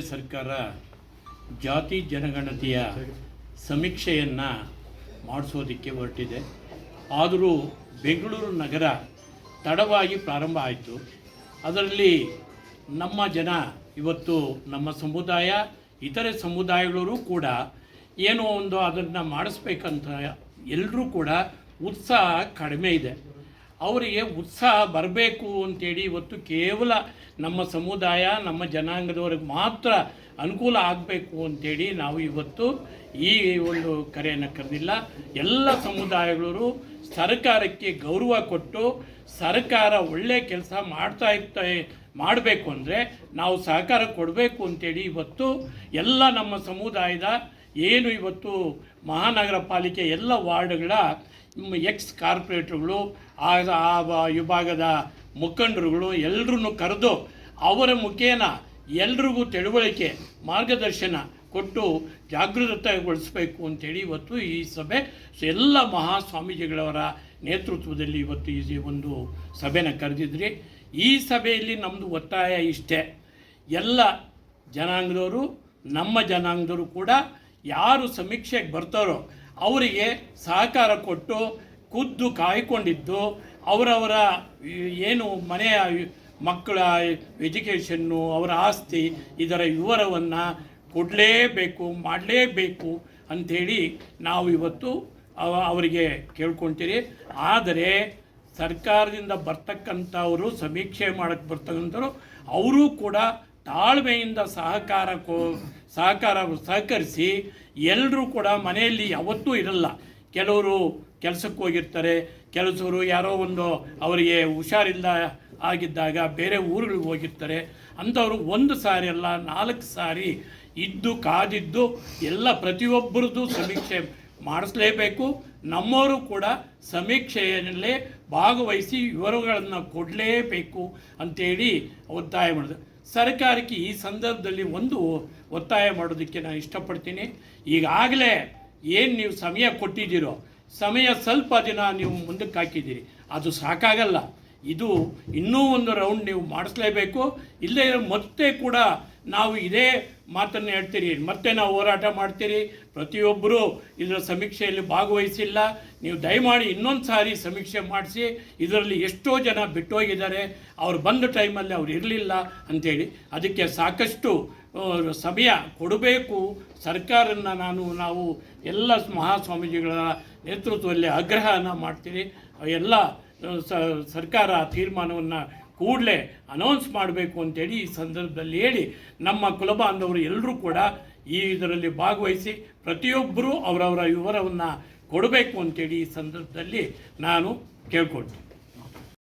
ಸರ್ಕಾರ ಜಾತಿ ಜನಗಣತಿಯ ಸಮೀಕ್ಷೆಯನ್ನು ಮಾಡಿಸೋದಕ್ಕೆ ಹೊರಟಿದೆ. ಆದರೂ ಬೆಂಗಳೂರು ನಗರ ತಡವಾಗಿ ಪ್ರಾರಂಭ ಆಯಿತು. ಅದರಲ್ಲಿ ನಮ್ಮ ಜನ, ಇವತ್ತು ನಮ್ಮ ಸಮುದಾಯ, ಇತರೆ ಸಮುದಾಯಗಳವರು ಕೂಡ ಏನೋ ಒಂದು ಅದನ್ನು ಮಾಡಿಸ್ಬೇಕಂತ ಎಲ್ಲರೂ ಕೂಡ ಉತ್ಸಾಹ ಕಡಿಮೆ ಇದೆ. ಅವರಿಗೆ ಉತ್ಸಾಹ ಬರಬೇಕು ಅಂತೇಳಿ ಇವತ್ತು ಕೇವಲ ನಮ್ಮ ಸಮುದಾಯ, ನಮ್ಮ ಜನಾಂಗದವ್ರಿಗೆ ಮಾತ್ರ ಅನುಕೂಲ ಆಗಬೇಕು ಅಂತೇಳಿ ನಾವು ಇವತ್ತು ಈ ಒಂದು ಕರೆಯನ್ನು ಕರೆದಿಲ್ಲ. ಎಲ್ಲ ಸಮುದಾಯಗಳವರು ಸರ್ಕಾರಕ್ಕೆ ಗೌರವ ಕೊಟ್ಟು ಸರ್ಕಾರ ಒಳ್ಳೆ ಕೆಲಸ ಮಾಡ್ತಾ ಇರ್ತಾ ಮಾಡಬೇಕು ಅಂದರೆ ನಾವು ಸಹಕಾರ ಕೊಡಬೇಕು ಅಂತೇಳಿ ಇವತ್ತು ಎಲ್ಲ ನಮ್ಮ ಸಮುದಾಯದ ಏನು ಇವತ್ತು ಮಹಾನಗರ ಪಾಲಿಕೆ ಎಲ್ಲ ವಾರ್ಡ್ಗಳ ಎಕ್ಸ್ ಕಾರ್ಪೊರೇಟ್ರುಗಳು, ಆ ವಿಭಾಗದ ಮುಖಂಡರುಗಳು ಎಲ್ಲರನ್ನು ಕರೆದು ಅವರ ಮುಖೇನ ಎಲ್ರಿಗೂ ತಿಳುವಳಿಕೆ, ಮಾರ್ಗದರ್ಶನ ಕೊಟ್ಟು ಜಾಗೃತಗೊಳಿಸಬೇಕು ಅಂತೇಳಿ ಇವತ್ತು ಈ ಸಭೆ. ಎಲ್ಲ ಮಹಾಸ್ವಾಮೀಜಿಗಳವರ ನೇತೃತ್ವದಲ್ಲಿ ಇವತ್ತು ಈ ಒಂದು ಸಭೆನ ಕರೆದಿದ್ರಿ. ಈ ಸಭೆಯಲ್ಲಿ ನಮ್ಮದು ಒತ್ತಾಯ ಇಷ್ಟೇ. ಎಲ್ಲ ಜನಾಂಗದವರು, ನಮ್ಮ ಜನಾಂಗದವರು ಕೂಡ ಯಾರು ಸಮೀಕ್ಷೆಗೆ ಬರ್ತಾರೋ ಅವರಿಗೆ ಸಹಕಾರ ಕೊಟ್ಟು ಖುದ್ದು ಕಾಯ್ಕೊಂಡಿದ್ದು, ಅವರವರ ಏನು ಮನೆಯ ಮಕ್ಕಳ ಎಜುಕೇಷನ್ನು ಅವರ ಆಸ್ತಿ, ಇದರ ವಿವರವನ್ನು ಕೊಡಲೇಬೇಕು, ಮಾಡಲೇಬೇಕು ಅಂಥೇಳಿ ನಾವು ಇವತ್ತು ಅವ- ಅವರಿಗೆ ಕೇಳ್ಕೊಳ್ತೀರಿ ಆದರೆ ಸರ್ಕಾರದಿಂದ ಬರ್ತಕ್ಕಂಥವರು ಸಮೀಕ್ಷೆ ಮಾಡಕ್ಕೆ ಬರ್ತಕ್ಕಂಥವ್ರು, ಅವರೂ ಕೂಡ ತಾಳ್ಮೆಯಿಂದ ಸಹಕಾರ ಕೋ ಸಹಕಾರ ಸಹಕರಿಸಿ ಎಲ್ಲರೂ ಕೂಡ ಮನೆಯಲ್ಲಿ ಯಾವತ್ತೂ ಇರಲ್ಲ. ಕೆಲವರು ಕೆಲಸಕ್ಕೆ ಹೋಗಿರ್ತಾರೆ, ಕೆಲಸವರು ಯಾರೋ ಒಂದು ಅವರಿಗೆ ಹುಷಾರಿಲ್ಲ ಆಗಿದ್ದಾಗ ಬೇರೆ ಊರುಗಳಿಗೆ ಹೋಗಿರ್ತಾರೆ. ಅಂಥವ್ರು ಒಂದು ಸಾರಿ ಅಲ್ಲ, ನಾಲ್ಕು ಸಾರಿ ಇದ್ದು ಕಾದಿದ್ದು ಎಲ್ಲ ಪ್ರತಿಯೊಬ್ಬರದ್ದು ಸಮೀಕ್ಷೆ ಮಾಡಿಸ್ಲೇಬೇಕು. ನಮ್ಮವರು ಕೂಡ ಸಮೀಕ್ಷೆಯಲ್ಲೇ ಭಾಗವಹಿಸಿ ವಿವರಗಳನ್ನು ಕೊಡಲೇಬೇಕು ಅಂತೇಳಿ ಒತ್ತಾಯ ಮಾಡಿದೆ ಸರ್ಕಾರಕ್ಕೆ ಈ ಸಂದರ್ಭದಲ್ಲಿ ಒಂದು ಒತ್ತಾಯ ಮಾಡೋದಕ್ಕೆ ನಾನು ಇಷ್ಟಪಡ್ತೀನಿ. ಈಗಾಗಲೇ ಏನು ನೀವು ಸಮಯ ಕೊಟ್ಟಿದ್ದೀರೋ, ಸಮಯ ಸ್ವಲ್ಪ ದಿನ ನೀವು ಮುಂದಕ್ಕೆ ಹಾಕಿದ್ದೀರಿ. ಅದು ಸಾಕಾಗಲ್ಲ. ಇದು ಇನ್ನೂ ಒಂದು ರೌಂಡ್ ನೀವು ಮಾಡಿಸ್ಲೇಬೇಕು. ಇಲ್ಲದೇ ಮತ್ತೆ ಕೂಡ ನಾವು ಇದೇ ಮಾತನ್ನು ಹೇಳ್ತೀರಿ. ಮತ್ತೆ ನಾವು ಹೋರಾಟ ಮಾಡ್ತೀರಿ. ಪ್ರತಿಯೊಬ್ಬರೂ ಇದರ ಸಮೀಕ್ಷೆಯಲ್ಲಿ ಭಾಗವಹಿಸಿಲ್ಲ. ನೀವು ದಯಮಾಡಿ ಇನ್ನೊಂದು ಸಾರಿ ಸಮೀಕ್ಷೆ ಮಾಡಿಸಿ, ಇದರಲ್ಲಿ ಎಷ್ಟೋ ಜನ ಬಿಟ್ಟೋಗಿದ್ದಾರೆ. ಅವ್ರು ಬಂದ ಟೈಮಲ್ಲಿ ಅವ್ರು ಇರಲಿಲ್ಲ ಅಂಥೇಳಿ ಅದಕ್ಕೆ ಸಾಕಷ್ಟು ಸಮಯ ಕೊಡಬೇಕು. ಸರ್ಕಾರನ ನಾನು, ನಾವು ಎಲ್ಲ ಮಹಾಸ್ವಾಮೀಜಿಗಳ ನೇತೃತ್ವದಲ್ಲಿ ಆಗ್ರಹನ ಮಾಡ್ತೀರಿ. ಎಲ್ಲ ಸರ್ಕಾರ ತೀರ್ಮಾನವನ್ನು ಕೂಡಲೇ ಅನೌನ್ಸ್ ಮಾಡಬೇಕು ಅಂತೇಳಿ ಈ ಸಂದರ್ಭದಲ್ಲಿ ಹೇಳಿ ನಮ್ಮ ಕುಲಬಾಂಧವರು ಎಲ್ಲರೂ ಕೂಡ ಈ ಇದರಲ್ಲಿ ಭಾಗವಹಿಸಿ ಪ್ರತಿಯೊಬ್ಬರೂ ಅವರವರ ವಿವರವನ್ನು ಕೊಡಬೇಕು ಅಂತೇಳಿ ಈ ಸಂದರ್ಭದಲ್ಲಿ ನಾನು ಕೇಳ್ಕೊಳ್ತೀನಿ